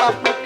up.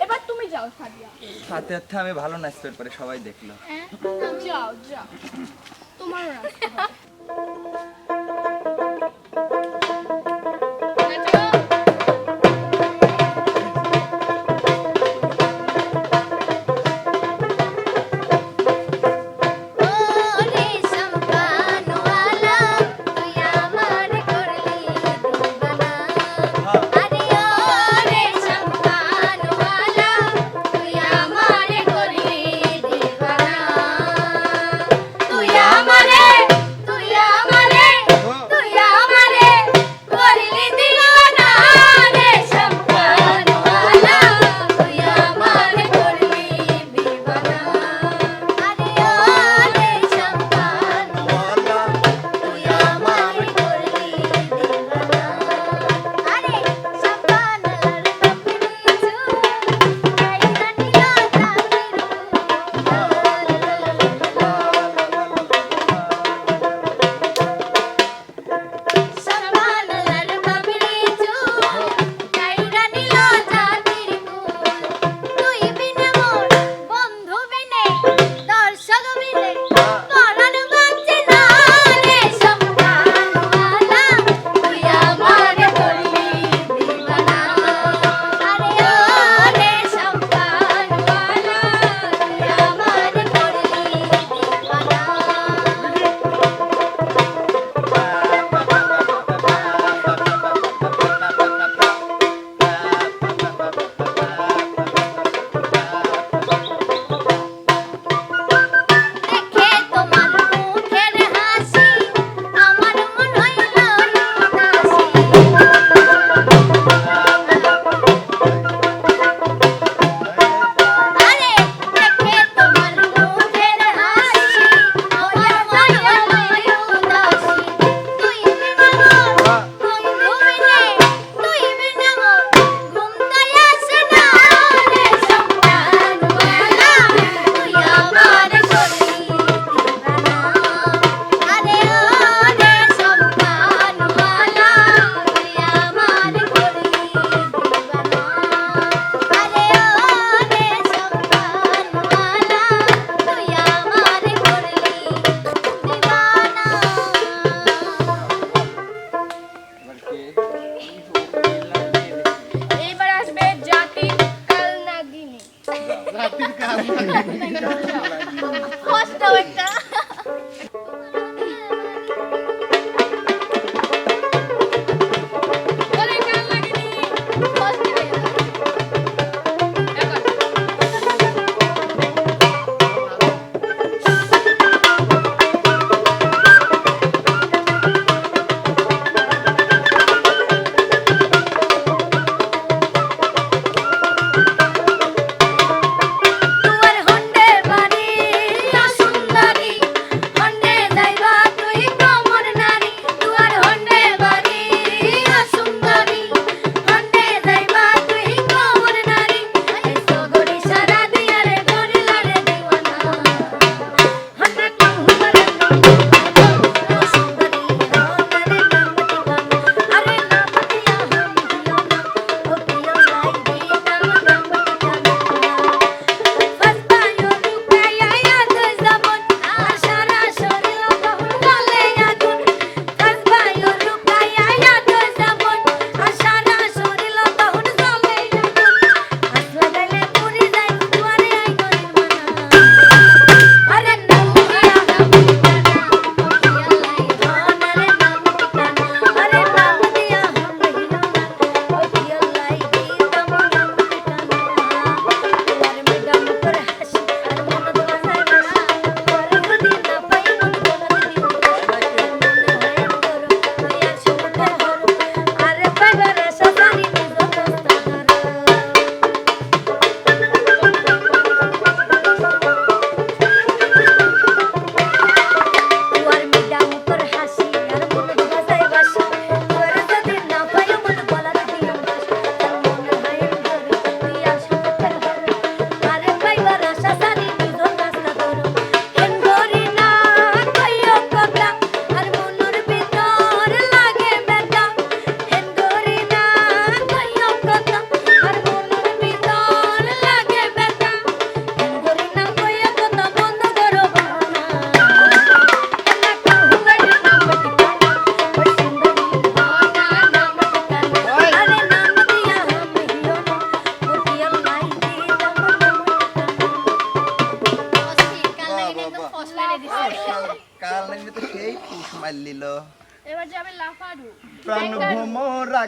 এবার তুমি যাও সাদিয়া। সাথে সাথে আমি ভালো নাচতে পারি সবাই দেখল। হ্যাঁ? যাও যাও। তোমার নাচতে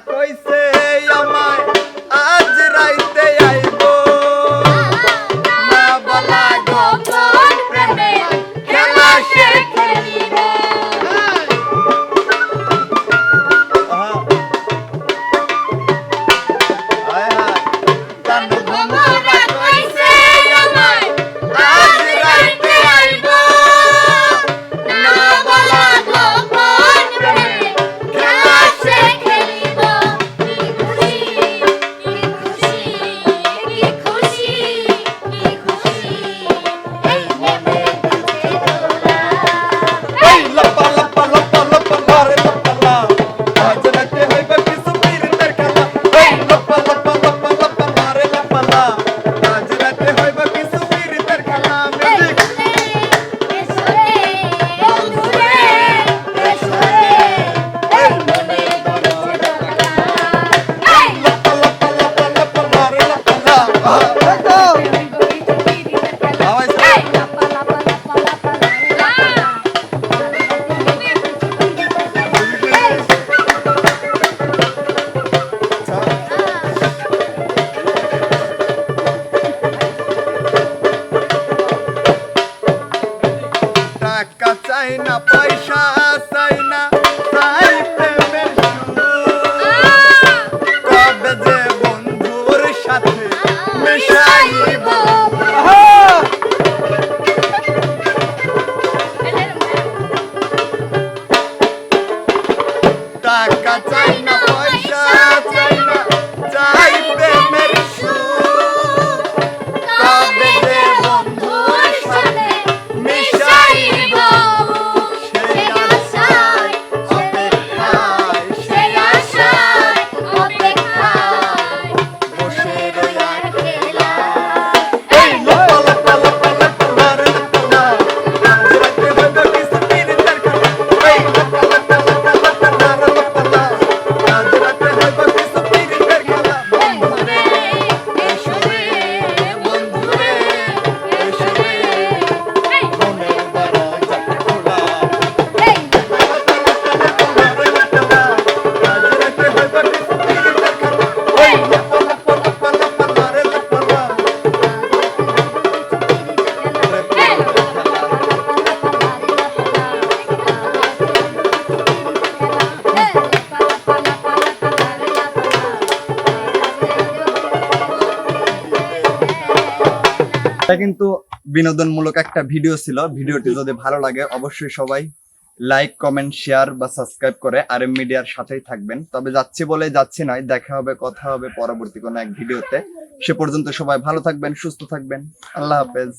coisa. এটা কিন্তু বিনোদনমূলক একটা ভিডিও ছিল। ভিডিওটি যদি ভালো লাগে, অবশ্যই সবাই লাইক কমেন্ট শেয়ার বা সাবস্ক্রাইব করে আর এম মিডিয়ার সাথেই থাকবেন। তবে যাচ্ছি বলে যাচ্ছি নাই দেখা হবে, কথা হবে পরবর্তী কোনো এক ভিডিওতে সে পর্যন্ত সবাই ভালো থাকবেন, সুস্থ থাকবেন। আল্লাহ হাফেজ।